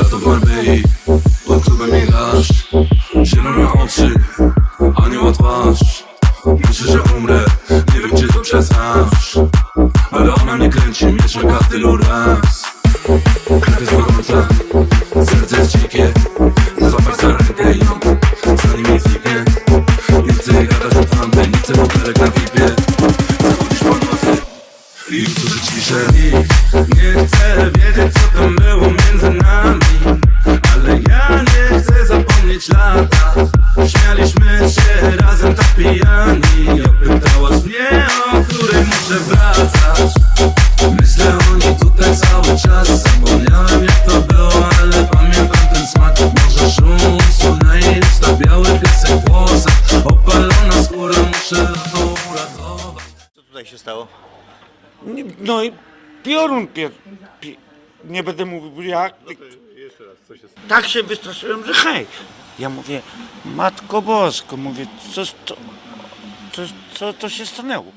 Lato w Marbei, pod klubem Michasz Zielone oczy, anioła twarz. Myślę, że umrę, nie wiem czy to przeznasz. Ale ona mnie kręci, miesza tylu raz. Krew jest gorąca, serce jest dzikie. Złapać za rękę i ją, zanim jej zniknie. Nie chcę jej gadać o tamtej, nie chcę butelek na wipie Zachodzisz po nocy i wtórzy ciszę Nikt nie chce wiedzieć co tam było między nami zapomnieć lata Śmialiśmy się razem tak pijani Pytałaś mnie, o której muszę wracać. Myślę o niej tutaj cały czas. Zapomniałem jak to było, ale pamiętam ten smak. Może szum, słona i lista, biały piesek w włosach Opalona skóra, muszę to uratować. Co tutaj się stało? No i piorun pier... Pi... Nie będę mówił jak. Tak się wystraszyłem, że hej. Ja mówię, Matko Bosko, mówię, co, to, co, co to się stanęło?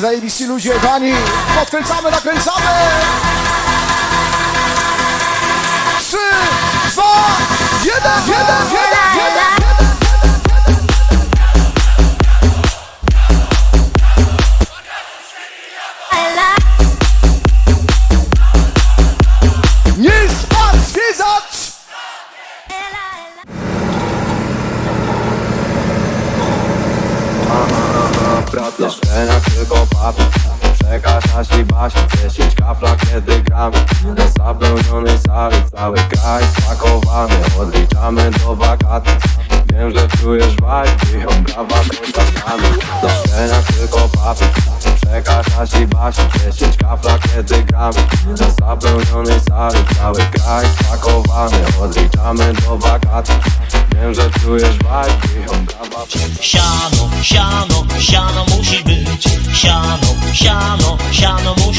Zajebiści ludzie, pani! Podkręcamy, nakręcamy! Trzy, dwa, jeden, Mieszkania tylko papier Przekaż nasi baśnie. 10 kafla kiedy gramy Na zapełnionej sali cały kraj spakowany. Odliczamy do wakacji. Wiem, że czujesz vibe i oprawa kontaktami Mieszkania tylko papier Przekaż nasi baśnie. 10 kafla kiedy gramy Na zapełnionej sali cały kraj spakowany. Odliczamy do wakacji. Wiem, że czujesz vibe i oprawa Siano, siano, siano musi być. Siano, siano, siano musi